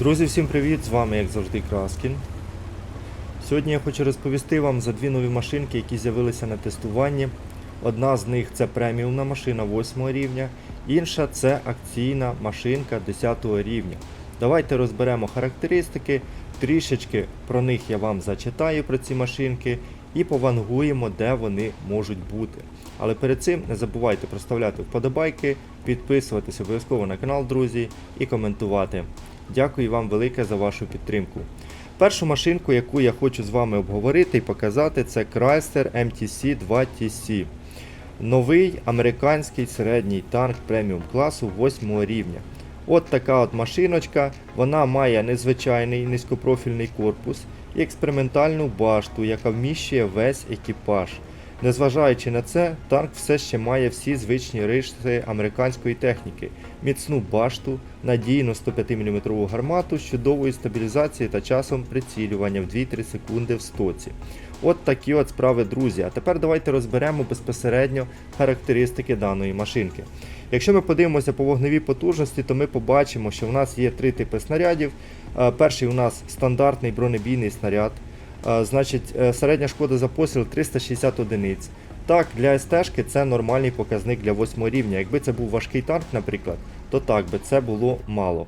Друзі, всім привіт! З вами, як завжди, Краскін. Сьогодні я хочу розповісти вам за дві нові машинки, які з'явилися на тестуванні. Одна з них це преміумна машина 8 рівня, інша це акційна машинка 10 рівня. Давайте розберемо характеристики, трішечки про них я вам зачитаю про ці машинки і повангуємо, де вони можуть бути. Але перед цим не забувайте проставляти вподобайки, підписуватися обов'язково на канал, друзі, і коментувати. Дякую вам велике за вашу підтримку. Першу машинку, яку я хочу з вами обговорити і показати, це Chrysler MTC 2TC. Новий американський середній танк преміум класу 8 рівня. От така от машиночка, вона має незвичайний низькопрофільний корпус і експериментальну башту, яка вміщує весь екіпаж. Незважаючи на це, танк все ще має всі звичні риси американської техніки, міцну башту, надійну 105 мм гармату з чудовою стабілізацією та часом прицілювання в 2-3 секунди в стоці. От такі от справи, друзі. А тепер давайте розберемо безпосередньо характеристики даної машинки. Якщо ми подивимося по вогневій потужності, то ми побачимо, що в нас є три типи снарядів. Е, Перший у нас стандартний бронебійний снаряд. Е, Значить, е, середня шкода за постріл 360 одиниць. Так, для СТ-шки це нормальний показник для 8 рівня. Якби це був важкий танк, наприклад, то так би це було мало.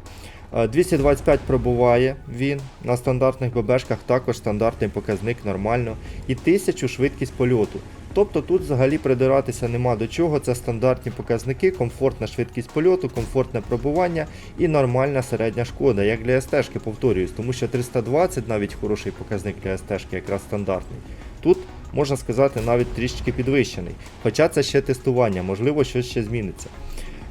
Е, 225 пробуває він на стандартних ББшках, також стандартний показник нормально. І 1000 швидкість польоту. Тобто тут взагалі придиратися нема до чого. Це стандартні показники, комфортна швидкість польоту, комфортне пробування і нормальна середня шкода, як для СТ-шки, повторююсь, тому що 320 навіть хороший показник для СТ-шки, якраз стандартний. Тут можна сказати навіть трішечки підвищений. Хоча це ще тестування, можливо, щось ще зміниться.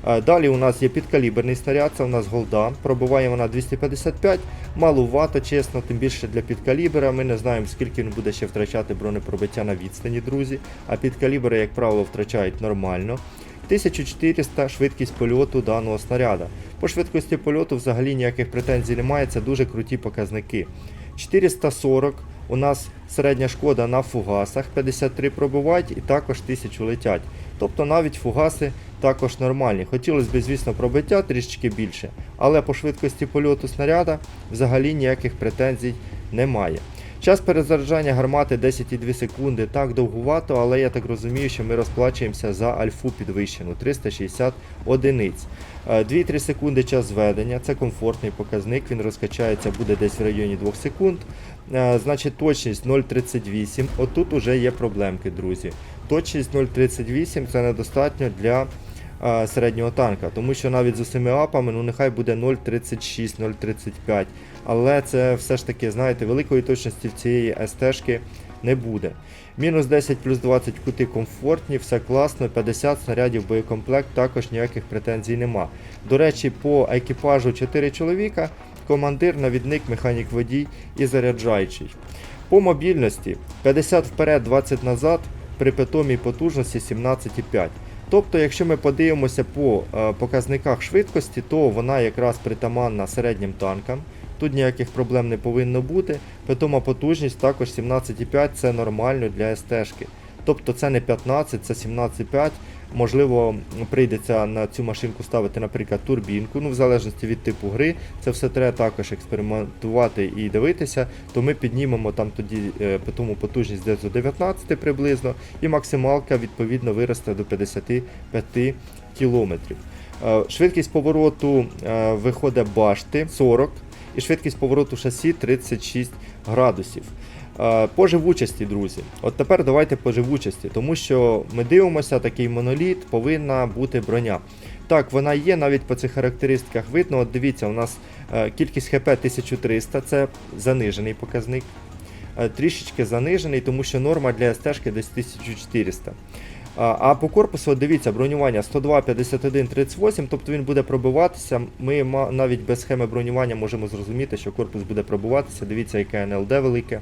Е, Далі у нас є підкаліберний снаряд, це у нас голда. Пробиває вона 255, малувато, чесно, тим більше для підкалібера. Ми не знаємо, скільки він буде ще втрачати бронепробиття на відстані, друзі. А підкалібери, як правило, втрачають нормально. 1400 швидкість польоту даного снаряда. По швидкості польоту взагалі ніяких претензій немає, це дуже круті показники. 440 у нас середня шкода на фугасах, 53 пробувають і також 1000 летять. Тобто навіть фугаси також нормальні. Хотілося б, звісно, пробиття трішечки більше, але по швидкості польоту снаряда взагалі ніяких претензій немає. Час перезаряджання гармати 10,2 секунди, так довгувато, але я так розумію, що ми розплачуємося за альфу підвищену 360 одиниць. Е, 2-3 секунди час зведення, це комфортний показник, він розкачається буде десь в районі 2 секунд. Е, Значить, точність 0,38. Отут уже є проблемки, друзі. Точність 0,38 це недостатньо для е, середнього танка, тому що навіть з усіми апами, ну нехай буде 0,36, 0,35. Але це все ж таки, знаєте, великої точності в цієї СТ-шки не буде. Мінус 10 плюс 20 кути комфортні, все класно, 50 снарядів боєкомплект, також ніяких претензій нема. До речі, по екіпажу 4 чоловіка, командир, навідник, механік водій і заряджаючий. По мобільності 50 вперед, 20 назад, при питомій потужності 17,5. Тобто, якщо ми подивимося по е, показниках швидкості, то вона якраз притаманна середнім танкам. Тут ніяких проблем не повинно бути. Питома потужність також 17,5 це нормально для СТ-шки. Тобто це не 15, це 17,5. Можливо, прийдеться на цю машинку ставити, наприклад, турбінку. Ну, в залежності від типу гри, це все треба також експериментувати і дивитися. То ми піднімемо там тоді е, питому потужність десь до 19 приблизно, і максималка відповідно виросте до 55 кілометрів. Е, Швидкість повороту е, виходить башти 40 і швидкість повороту шасі 36 градусів. Е, По живучості, друзі. От тепер давайте по живучості, тому що ми дивимося, такий моноліт повинна бути броня. Так, вона є, навіть по цих характеристиках видно. От дивіться, у нас е, кількість ХП 1300, це занижений показник. Е, Трішечки занижений, тому що норма для СТ десь 1400. А, по корпусу, дивіться, бронювання 102, 51, 38, тобто він буде пробиватися. Ми навіть без схеми бронювання можемо зрозуміти, що корпус буде пробиватися. Дивіться, яке НЛД велике.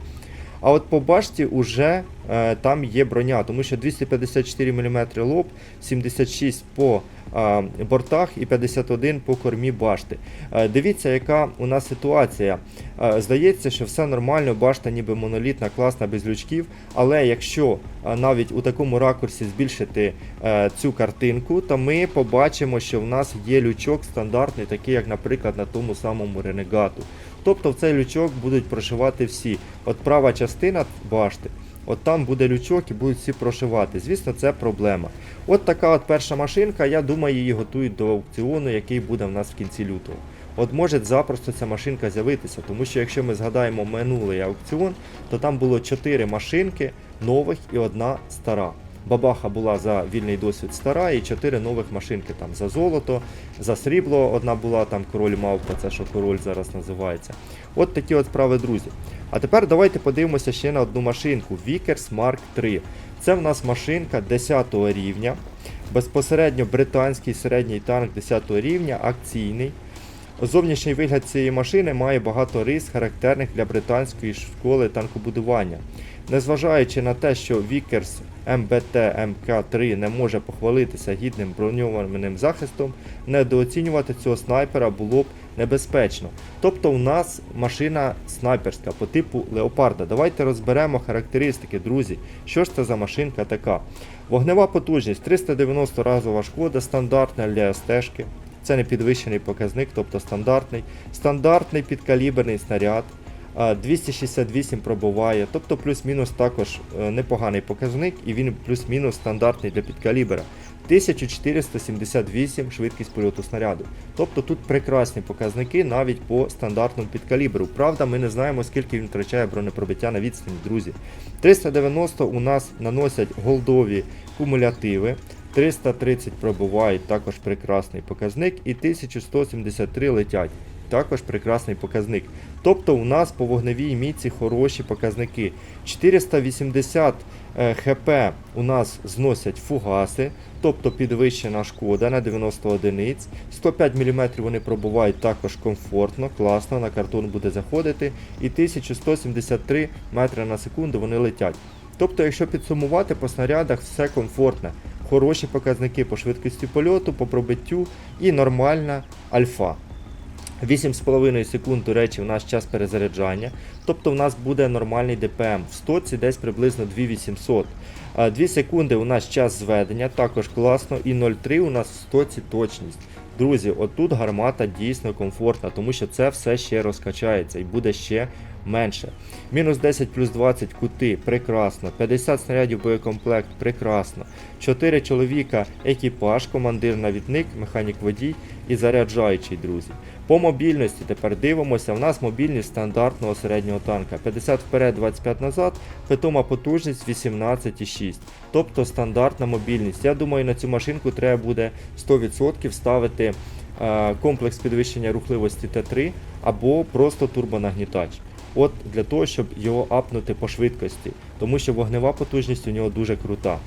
А от по башті вже е, там є броня, тому що 254 мм лоб, 76 по е, бортах і 51 по кормі башти. Е, дивіться, яка у нас ситуація. Е, здається, що все нормально, башта ніби монолітна, класна, без лючків. Але якщо е, навіть у такому ракурсі збільшити е, цю картинку, то ми побачимо, що в нас є лючок стандартний, такий, як, наприклад, на тому самому ренегату. Тобто в цей лючок будуть прошивати всі. От права частина башти, от там буде лючок і будуть всі прошивати. Звісно, це проблема. От така от перша машинка, я думаю, її готують до аукціону, який буде в нас в кінці лютого. От може запросто ця машинка з'явитися, тому що якщо ми згадаємо минулий аукціон, то там було 4 машинки нових і одна стара. Бабаха була за вільний досвід стара і 4 нових машинки там за золото, за срібло одна була, там король мавпа, це що король зараз називається. От такі от справи, друзі. А тепер давайте подивимося ще на одну машинку Vickers Mark 3. Це в нас машинка 10 рівня, безпосередньо британський середній танк 10 рівня, акційний. Зовнішній вигляд цієї машини має багато рис, характерних для британської школи танкобудування. Незважаючи на те, що Vickers МБТ МК3 не може похвалитися гідним броньованим захистом, недооцінювати цього снайпера було б небезпечно. Тобто у нас машина снайперська по типу Леопарда. Давайте розберемо характеристики, друзі. Що ж це за машинка така? Вогнева потужність 390 разова шкода, стандартна для СТ-шки. Це не підвищений показник, тобто стандартний. Стандартний підкаліберний снаряд. А, 268 пробуває, тобто плюс-мінус також е, непоганий показник, і він плюс-мінус стандартний для підкалібера. 1478 швидкість польоту снаряду. Тобто тут прекрасні показники навіть по стандартному підкаліберу. Правда, ми не знаємо, скільки він втрачає бронепробиття на відстані, друзі. 390 у нас наносять голдові кумулятиви. 330 пробувають, також прекрасний показник, і 1173 летять. Також прекрасний показник. Тобто у нас по вогневій міці хороші показники. 480 е, хп у нас зносять фугаси, тобто підвищена шкода на 90 одиниць. 105 мм вони пробувають також комфортно, класно, на картон буде заходити. І 1173 метри на секунду вони летять. Тобто, якщо підсумувати по снарядах, все комфортне. Хороші показники по швидкості польоту, по пробиттю і нормальна альфа. 8,5 секунд, до речі, у нас час перезаряджання. Тобто у нас буде нормальний ДПМ. В стоці десь приблизно 2800. 2 секунди у нас час зведення, також класно. І 0,3 у нас в стоці точність. Друзі, отут гармата дійсно комфортна, тому що це все ще розкачається і буде ще менше. Мінус 10 плюс 20 кути, прекрасно. 50 снарядів боєкомплект, прекрасно. 4 чоловіка, екіпаж, командир, навідник, механік водій і заряджаючий, друзі. По мобільності тепер дивимося. У нас мобільність стандартного середнього танка. 50 вперед, 25 назад, питома потужність 18,6. Тобто стандартна мобільність. Я думаю, на цю машинку треба буде 100% ставити е, комплекс підвищення рухливості Т3 або просто турбонагнітач. От для того, щоб його апнути по швидкості, тому що вогнева потужність у нього дуже крута.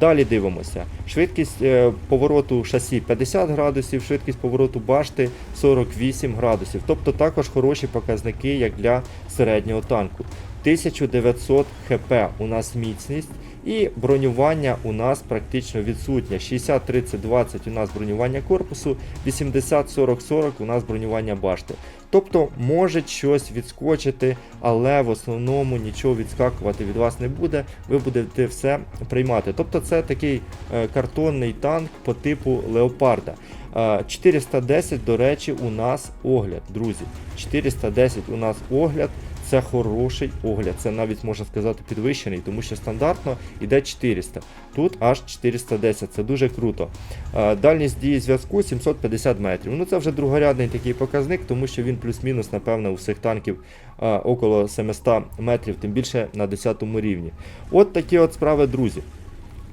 Далі дивимося. Швидкість е, повороту шасі 50 градусів, швидкість повороту башти 48 градусів. Тобто також хороші показники, як для середнього танку. 1900 хп у нас міцність і бронювання у нас практично відсутнє. 60-30-20 у нас бронювання корпусу, 80-40-40 у нас бронювання башти. Тобто може щось відскочити, але в основному нічого відскакувати від вас не буде. Ви будете все приймати. Тобто це такий е, картонний танк по типу леопарда. Е, 410, до речі, у нас огляд, друзі. 410 у нас огляд. Це хороший огляд, це навіть можна сказати підвищений, тому що стандартно йде 400. Тут аж 410, це дуже круто. Дальність дії зв'язку 750 метрів. Ну це вже другорядний такий показник, тому що він плюс-мінус, напевно, у всіх танків около 700 метрів, тим більше на 10 рівні. От такі от справи, друзі.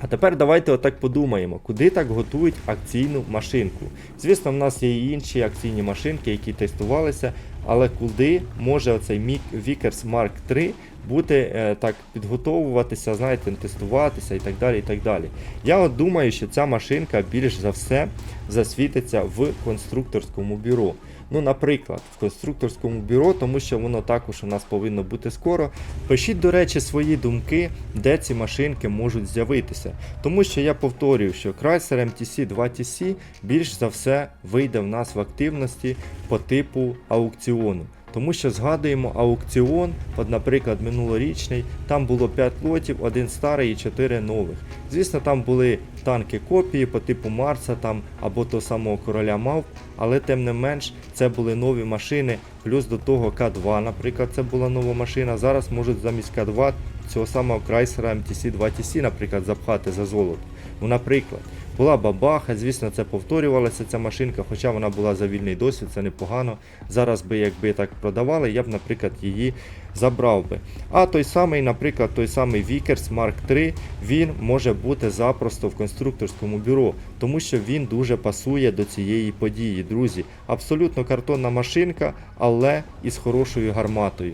А тепер давайте отак подумаємо, куди так готують акційну машинку. Звісно, в нас є і інші акційні машинки, які тестувалися, але куди може оцей Vickers Mark 3 бути е, так підготовуватися, знаєте, тестуватися і так далі. і так далі. Я от думаю, що ця машинка більш за все засвітиться в конструкторському бюро. Ну, наприклад, в конструкторському бюро, тому що воно також у нас повинно бути скоро. Пишіть, до речі, свої думки, де ці машинки можуть з'явитися. Тому що я повторюю, що Chrysler MTC 2TC більш за все вийде в нас в активності по типу аукціону. Тому що згадуємо аукціон, от, наприклад, минулорічний, там було 5 лотів, один старий і 4 нових. Звісно, там були танки копії по типу Марса там, або того самого короля Мавп, але тим не менш це були нові машини, плюс до того К2, наприклад, це була нова машина. Зараз можуть замість К2 цього самого Chrysler MTC 2TC, наприклад, запхати за золото. Ну, наприклад, була бабаха, звісно, це повторювалася ця машинка, хоча вона була за вільний досвід, це непогано. Зараз би, якби так продавали, я б, наприклад, її забрав би. А той самий, наприклад, той самий Vickers Mark III, він може бути запросто в конструкторському бюро, тому що він дуже пасує до цієї події, друзі. Абсолютно картонна машинка, але із хорошою гарматою.